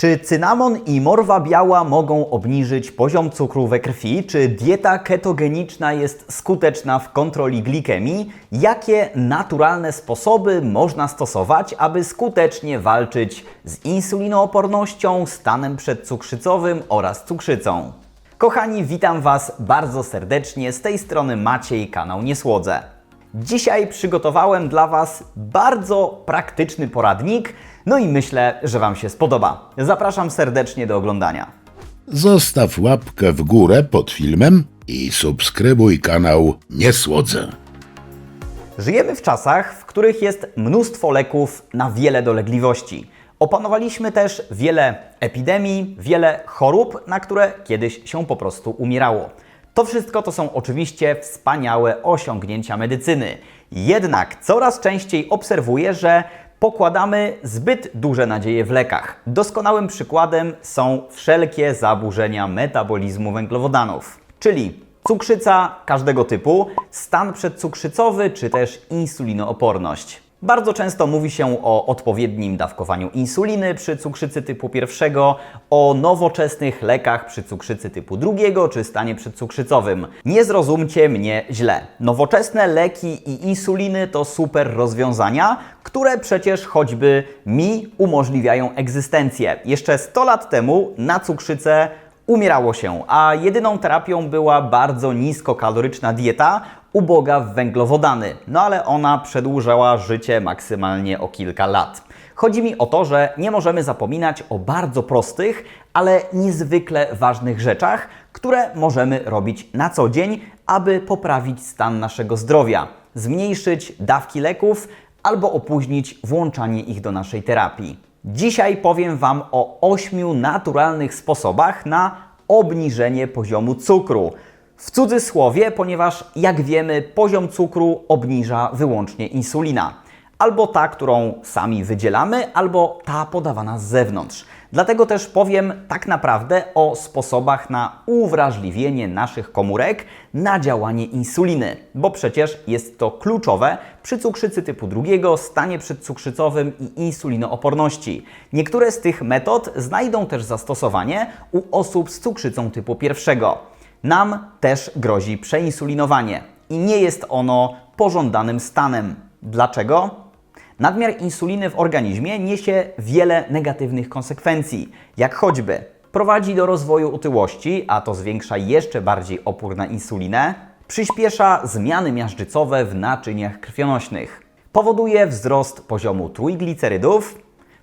Czy cynamon i morwa biała mogą obniżyć poziom cukru we krwi? Czy dieta ketogeniczna jest skuteczna w kontroli glikemii? Jakie naturalne sposoby można stosować, aby skutecznie walczyć z insulinoopornością, stanem przedcukrzycowym oraz cukrzycą? Kochani, witam Was bardzo serdecznie. Z tej strony Maciej, kanał Niesłodze. Dzisiaj przygotowałem dla Was bardzo praktyczny poradnik, no i myślę, że Wam się spodoba. Zapraszam serdecznie do oglądania. Zostaw łapkę w górę pod filmem i subskrybuj kanał Niesłodzę. Żyjemy w czasach, w których jest mnóstwo leków na wiele dolegliwości. Opanowaliśmy też wiele epidemii, wiele chorób, na które kiedyś się po prostu umierało. To wszystko to są oczywiście wspaniałe osiągnięcia medycyny. Jednak coraz częściej obserwuję, że pokładamy zbyt duże nadzieje w lekach. Doskonałym przykładem są wszelkie zaburzenia metabolizmu węglowodanów, czyli cukrzyca każdego typu, stan przedcukrzycowy czy też insulinooporność. Bardzo często mówi się o odpowiednim dawkowaniu insuliny przy cukrzycy typu pierwszego, o nowoczesnych lekach przy cukrzycy typu drugiego czy stanie przedcukrzycowym. Nie zrozumcie mnie źle. Nowoczesne leki i insuliny to super rozwiązania, które przecież choćby mi umożliwiają egzystencję. Jeszcze 100 lat temu na cukrzycę umierało się, a jedyną terapią była bardzo niskokaloryczna dieta, uboga w węglowodany. No ale ona przedłużała życie maksymalnie o kilka lat. Chodzi mi o to, że nie możemy zapominać o bardzo prostych, ale niezwykle ważnych rzeczach, które możemy robić na co dzień, aby poprawić stan naszego zdrowia, zmniejszyć dawki leków albo opóźnić włączanie ich do naszej terapii. Dzisiaj powiem Wam o ośmiu naturalnych sposobach na obniżenie poziomu cukru. W cudzysłowie, ponieważ jak wiemy, poziom cukru obniża wyłącznie insulina. Albo ta, którą sami wydzielamy, albo ta podawana z zewnątrz. Dlatego też powiem tak naprawdę o sposobach na uwrażliwienie naszych komórek na działanie insuliny, bo przecież jest to kluczowe przy cukrzycy typu drugiego, stanie przedcukrzycowym i insulinooporności. Niektóre z tych metod znajdą też zastosowanie u osób z cukrzycą typu pierwszego. Nam też grozi przeinsulinowanie i nie jest ono pożądanym stanem. Dlaczego? Nadmiar insuliny w organizmie niesie wiele negatywnych konsekwencji, jak choćby prowadzi do rozwoju otyłości, a to zwiększa jeszcze bardziej opór na insulinę, przyspiesza zmiany miażdżycowe w naczyniach krwionośnych, powoduje wzrost poziomu trójglicerydów,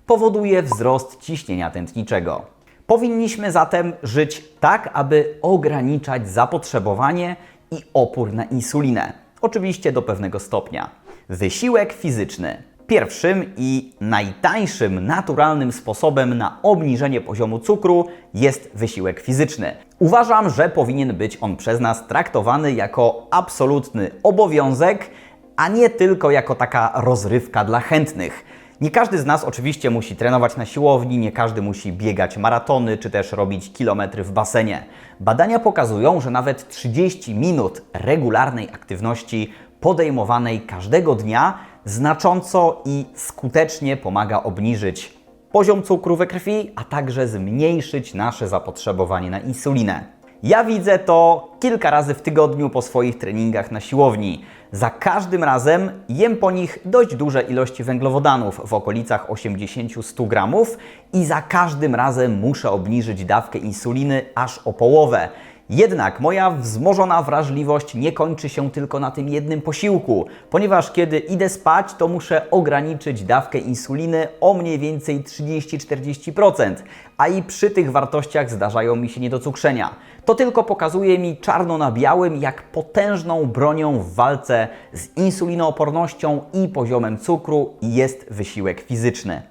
powoduje wzrost ciśnienia tętniczego. Powinniśmy zatem żyć tak, aby ograniczać zapotrzebowanie i opór na insulinę. Oczywiście do pewnego stopnia. Wysiłek fizyczny. Pierwszym i najtańszym naturalnym sposobem na obniżenie poziomu cukru jest wysiłek fizyczny. Uważam, że powinien być on przez nas traktowany jako absolutny obowiązek, a nie tylko jako taka rozrywka dla chętnych. Nie każdy z nas oczywiście musi trenować na siłowni, nie każdy musi biegać maratony czy też robić kilometry w basenie. Badania pokazują, że nawet 30 minut regularnej aktywności podejmowanej każdego dnia znacząco i skutecznie pomaga obniżyć poziom cukru we krwi, a także zmniejszyć nasze zapotrzebowanie na insulinę. Ja widzę to kilka razy w tygodniu po swoich treningach na siłowni. Za każdym razem jem po nich dość duże ilości węglowodanów w okolicach 80-100 gramów i za każdym razem muszę obniżyć dawkę insuliny aż o połowę. Jednak moja wzmożona wrażliwość nie kończy się tylko na tym jednym posiłku, ponieważ kiedy idę spać, to muszę ograniczyć dawkę insuliny o mniej więcej 30-40%, a i przy tych wartościach zdarzają mi się niedocukrzenia. To tylko pokazuje mi czarno na białym, jak potężną bronią w walce z insulinoopornością i poziomem cukru jest wysiłek fizyczny.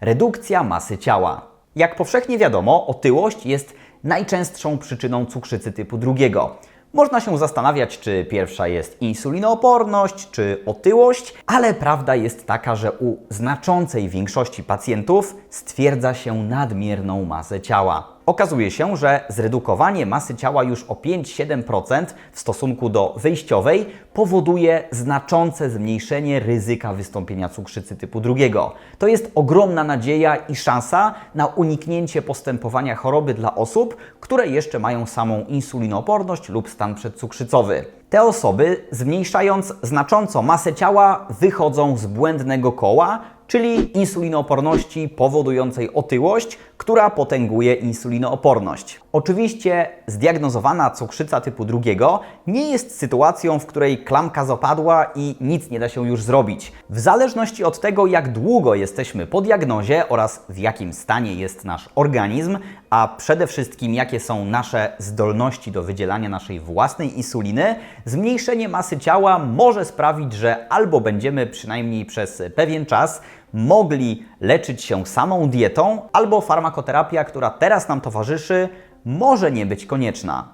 Redukcja masy ciała. Jak powszechnie wiadomo, otyłość jest najczęstszą przyczyną cukrzycy typu drugiego. Można się zastanawiać, czy pierwsza jest insulinooporność, czy otyłość, ale prawda jest taka, że u znaczącej większości pacjentów stwierdza się nadmierną masę ciała. Okazuje się, że zredukowanie masy ciała już o 5-7% w stosunku do wyjściowej powoduje znaczące zmniejszenie ryzyka wystąpienia cukrzycy typu drugiego. To jest ogromna nadzieja i szansa na uniknięcie postępowania choroby dla osób, które jeszcze mają samą insulinooporność lub stan przedcukrzycowy. Te osoby, zmniejszając znacząco masę ciała, wychodzą z błędnego koła, czyli insulinooporności powodującej otyłość, która potęguje insulinooporność. Oczywiście zdiagnozowana cukrzyca typu drugiego nie jest sytuacją, w której klamka zapadła i nic nie da się już zrobić. W zależności od tego, jak długo jesteśmy po diagnozie oraz w jakim stanie jest nasz organizm, a przede wszystkim jakie są nasze zdolności do wydzielania naszej własnej insuliny, zmniejszenie masy ciała może sprawić, że albo będziemy przynajmniej przez pewien czas mogli leczyć się samą dietą, albo farmakoterapia, która teraz nam towarzyszy, może nie być konieczna.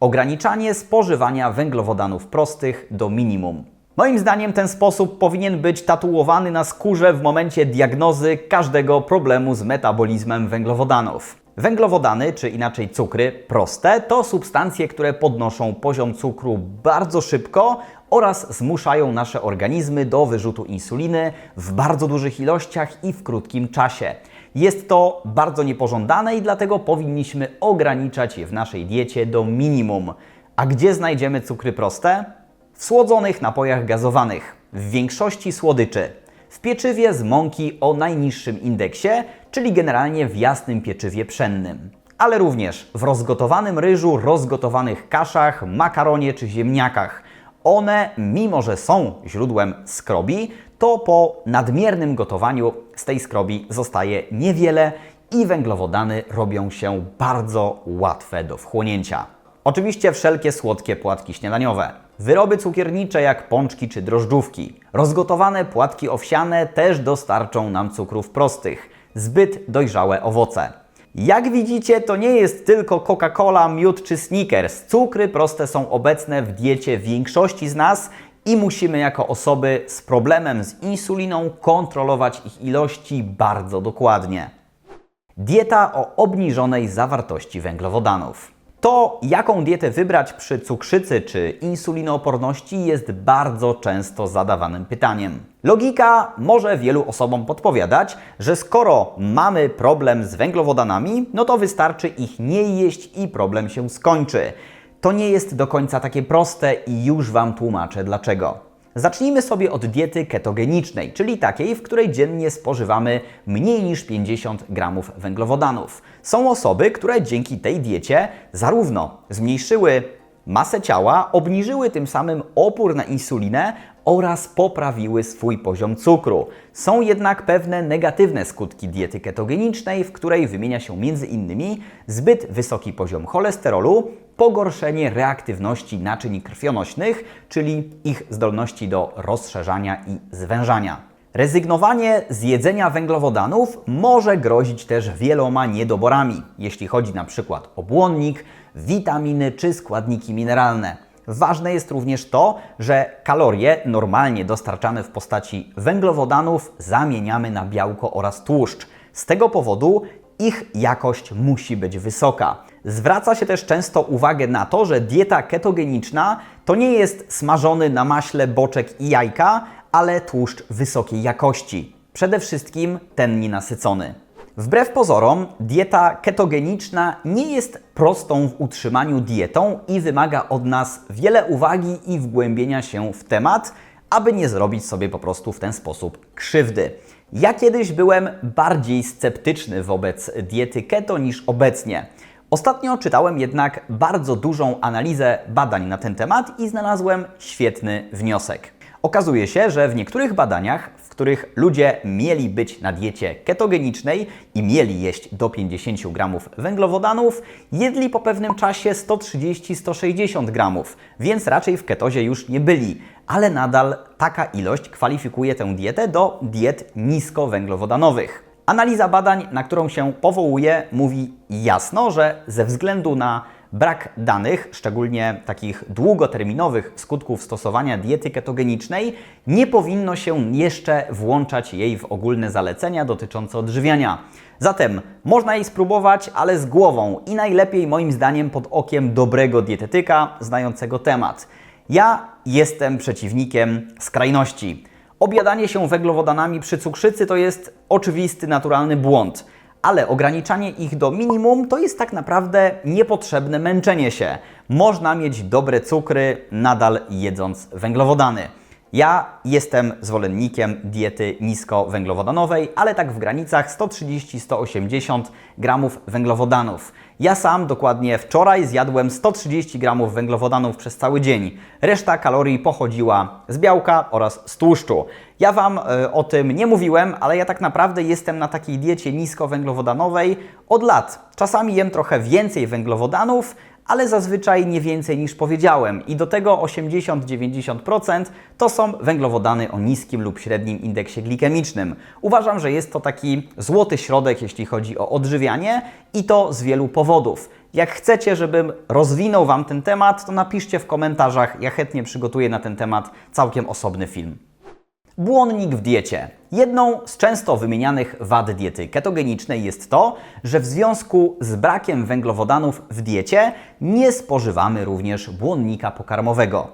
Ograniczanie spożywania węglowodanów prostych do minimum. Moim zdaniem ten sposób powinien być tatuowany na skórze w momencie diagnozy każdego problemu z metabolizmem węglowodanów. Węglowodany, czy inaczej cukry proste, to substancje, które podnoszą poziom cukru bardzo szybko oraz zmuszają nasze organizmy do wyrzutu insuliny w bardzo dużych ilościach i w krótkim czasie. Jest to bardzo niepożądane i dlatego powinniśmy ograniczać je w naszej diecie do minimum. A gdzie znajdziemy cukry proste? W słodzonych napojach gazowanych, w większości słodyczy, w pieczywie z mąki o najniższym indeksie, czyli generalnie w jasnym pieczywie pszennym, ale również w rozgotowanym ryżu, rozgotowanych kaszach, makaronie czy ziemniakach. One, mimo że są źródłem skrobi, to po nadmiernym gotowaniu z tej skrobi zostaje niewiele i węglowodany robią się bardzo łatwe do wchłonięcia. Oczywiście wszelkie słodkie płatki śniadaniowe. Wyroby cukiernicze jak pączki czy drożdżówki. Rozgotowane płatki owsiane też dostarczą nam cukrów prostych. Zbyt dojrzałe owoce. Jak widzicie, to nie jest tylko Coca-Cola, miód czy Snickers. Cukry proste są obecne w diecie większości z nas i musimy jako osoby z problemem z insuliną kontrolować ich ilości bardzo dokładnie. Dieta o obniżonej zawartości węglowodanów. To, jaką dietę wybrać przy cukrzycy czy insulinooporności, jest bardzo często zadawanym pytaniem. Logika może wielu osobom podpowiadać, że skoro mamy problem z węglowodanami, no to wystarczy ich nie jeść i problem się skończy. To nie jest do końca takie proste i już Wam tłumaczę dlaczego. Zacznijmy sobie od diety ketogenicznej, czyli takiej, w której dziennie spożywamy mniej niż 50 gramów węglowodanów. Są osoby, które dzięki tej diecie zarówno zmniejszyły masę ciała, obniżyły tym samym opór na insulinę oraz poprawiły swój poziom cukru. Są jednak pewne negatywne skutki diety ketogenicznej, w której wymienia się m.in. zbyt wysoki poziom cholesterolu, pogorszenie reaktywności naczyń krwionośnych, czyli ich zdolności do rozszerzania i zwężania. Rezygnowanie z jedzenia węglowodanów może grozić też wieloma niedoborami, jeśli chodzi na przykład o błonnik, witaminy czy składniki mineralne. Ważne jest również to, że kalorie normalnie dostarczane w postaci węglowodanów zamieniamy na białko oraz tłuszcz. Z tego powodu ich jakość musi być wysoka. Zwraca się też często uwagę na to, że dieta ketogeniczna to nie jest smażony na maśle boczek i jajka, ale tłuszcz wysokiej jakości. Przede wszystkim ten nienasycony. Wbrew pozorom, dieta ketogeniczna nie jest prostą w utrzymaniu dietą i wymaga od nas wiele uwagi i wgłębienia się w temat, aby nie zrobić sobie po prostu w ten sposób krzywdy. Ja kiedyś byłem bardziej sceptyczny wobec diety keto niż obecnie. Ostatnio czytałem jednak bardzo dużą analizę badań na ten temat i znalazłem świetny wniosek. Okazuje się, że w niektórych badaniach, których ludzie mieli być na diecie ketogenicznej i mieli jeść do 50 gramów węglowodanów, jedli po pewnym czasie 130-160 gramów, więc raczej w ketozie już nie byli, ale nadal taka ilość kwalifikuje tę dietę do diet niskowęglowodanowych. Analiza badań, na którą się powołuje, mówi jasno, że ze względu na brak danych, szczególnie takich długoterminowych skutków stosowania diety ketogenicznej, nie powinno się jeszcze włączać jej w ogólne zalecenia dotyczące odżywiania. Zatem można jej spróbować, ale z głową i najlepiej moim zdaniem pod okiem dobrego dietetyka znającego temat. Ja jestem przeciwnikiem skrajności. Objadanie się węglowodanami przy cukrzycy to jest oczywisty, naturalny błąd, ale ograniczanie ich do minimum to jest tak naprawdę niepotrzebne męczenie się. Można mieć dobre cukry nadal jedząc węglowodany. Ja jestem zwolennikiem diety niskowęglowodanowej, ale tak w granicach 130-180 gramów węglowodanów. Ja sam dokładnie wczoraj zjadłem 130 gramów węglowodanów przez cały dzień. Reszta kalorii pochodziła z białka oraz z tłuszczu. Ja Wam e, o tym nie mówiłem, ale ja tak naprawdę jestem na takiej diecie niskowęglowodanowej od lat. Czasami jem trochę więcej węglowodanów, ale zazwyczaj nie więcej niż powiedziałem. I do tego 80-90% to są węglowodany o niskim lub średnim indeksie glikemicznym. Uważam, że jest to taki złoty środek, jeśli chodzi o odżywianie i to z wielu powodów. Jak chcecie, żebym rozwinął Wam ten temat, to napiszcie w komentarzach. Ja chętnie przygotuję na ten temat całkiem osobny film. Błonnik w diecie. Jedną z często wymienianych wad diety ketogenicznej jest to, że w związku z brakiem węglowodanów w diecie nie spożywamy również błonnika pokarmowego.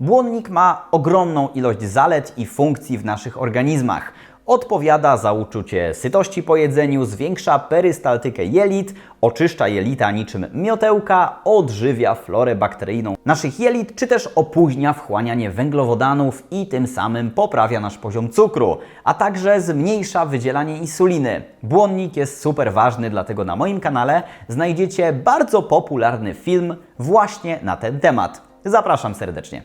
Błonnik ma ogromną ilość zalet i funkcji w naszych organizmach. Odpowiada za uczucie sytości po jedzeniu, zwiększa perystaltykę jelit, oczyszcza jelita niczym miotełka, odżywia florę bakteryjną naszych jelit, czy też opóźnia wchłanianie węglowodanów i tym samym poprawia nasz poziom cukru, a także zmniejsza wydzielanie insuliny. Błonnik jest super ważny, dlatego na moim kanale znajdziecie bardzo popularny film właśnie na ten temat. Zapraszam serdecznie.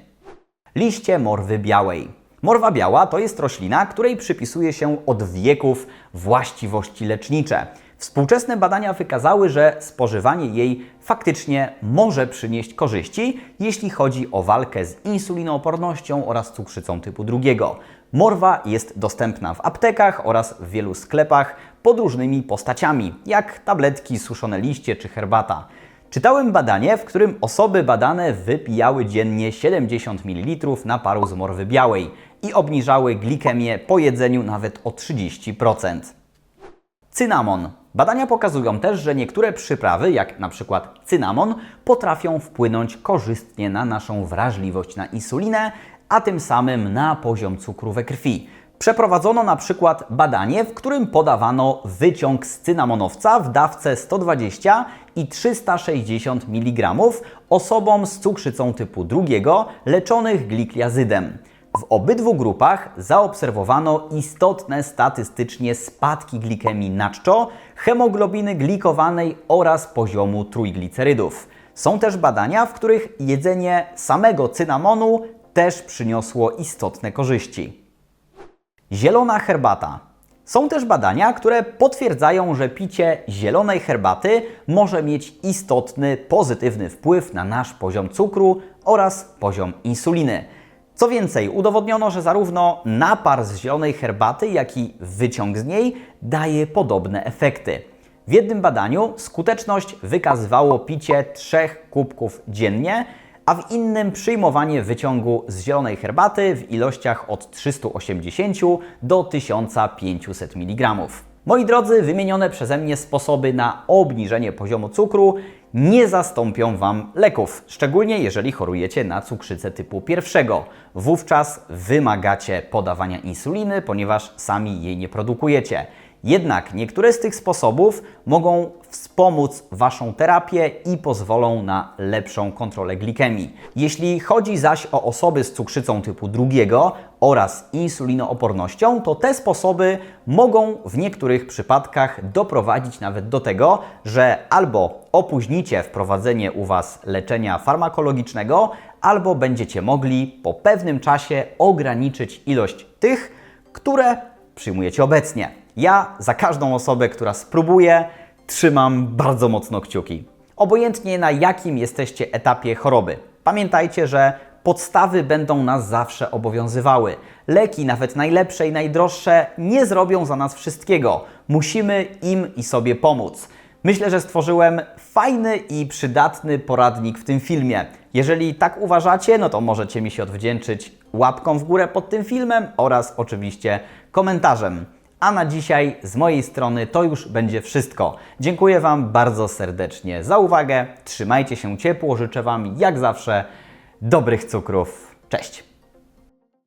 Liście morwy białej. Morwa biała to jest roślina, której przypisuje się od wieków właściwości lecznicze. Współczesne badania wykazały, że spożywanie jej faktycznie może przynieść korzyści, jeśli chodzi o walkę z insulinoopornością oraz cukrzycą typu drugiego. Morwa jest dostępna w aptekach oraz w wielu sklepach pod różnymi postaciami, jak tabletki, suszone liście czy herbata. Czytałem badanie, w którym osoby badane wypijały dziennie 70 ml naparu z morwy białej i obniżały glikemię po jedzeniu nawet o 30%. Cynamon. Badania pokazują też, że niektóre przyprawy, jak na przykład cynamon, potrafią wpłynąć korzystnie na naszą wrażliwość na insulinę, a tym samym na poziom cukru we krwi. Przeprowadzono na przykład badanie, w którym podawano wyciąg z cynamonowca w dawce 120 i 360 mg osobom z cukrzycą typu drugiego leczonych glikliazydem. W obydwu grupach zaobserwowano istotne statystycznie spadki glikemii na czczo, hemoglobiny glikowanej oraz poziomu trójglicerydów. Są też badania, w których jedzenie samego cynamonu też przyniosło istotne korzyści. Zielona herbata. Są też badania, które potwierdzają, że picie zielonej herbaty może mieć istotny, pozytywny wpływ na nasz poziom cukru oraz poziom insuliny. Co więcej, udowodniono, że zarówno napar z zielonej herbaty, jak i wyciąg z niej daje podobne efekty. W jednym badaniu skuteczność wykazywało picie 3 kubków dziennie, a w innym przyjmowanie wyciągu z zielonej herbaty w ilościach od 380 do 1500 mg. Moi drodzy, wymienione przeze mnie sposoby na obniżenie poziomu cukru nie zastąpią Wam leków, szczególnie jeżeli chorujecie na cukrzycę typu pierwszego. Wówczas wymagacie podawania insuliny, ponieważ sami jej nie produkujecie. Jednak niektóre z tych sposobów mogą wspomóc Waszą terapię i pozwolą na lepszą kontrolę glikemii. Jeśli chodzi zaś o osoby z cukrzycą typu drugiego oraz insulinoopornością, to te sposoby mogą w niektórych przypadkach doprowadzić nawet do tego, że albo opóźnicie wprowadzenie u Was leczenia farmakologicznego, albo będziecie mogli po pewnym czasie ograniczyć ilość tych, które przyjmujecie obecnie. Ja za każdą osobę, która spróbuje, trzymam bardzo mocno kciuki. Obojętnie na jakim jesteście etapie choroby. Pamiętajcie, że podstawy będą nas zawsze obowiązywały. Leki, nawet najlepsze i najdroższe, nie zrobią za nas wszystkiego. Musimy im i sobie pomóc. Myślę, że stworzyłem fajny i przydatny poradnik w tym filmie. Jeżeli tak uważacie, no to możecie mi się odwdzięczyć łapką w górę pod tym filmem oraz oczywiście komentarzem. A na dzisiaj z mojej strony to już będzie wszystko. Dziękuję Wam bardzo serdecznie za uwagę. Trzymajcie się ciepło, życzę Wam jak zawsze dobrych cukrów. Cześć!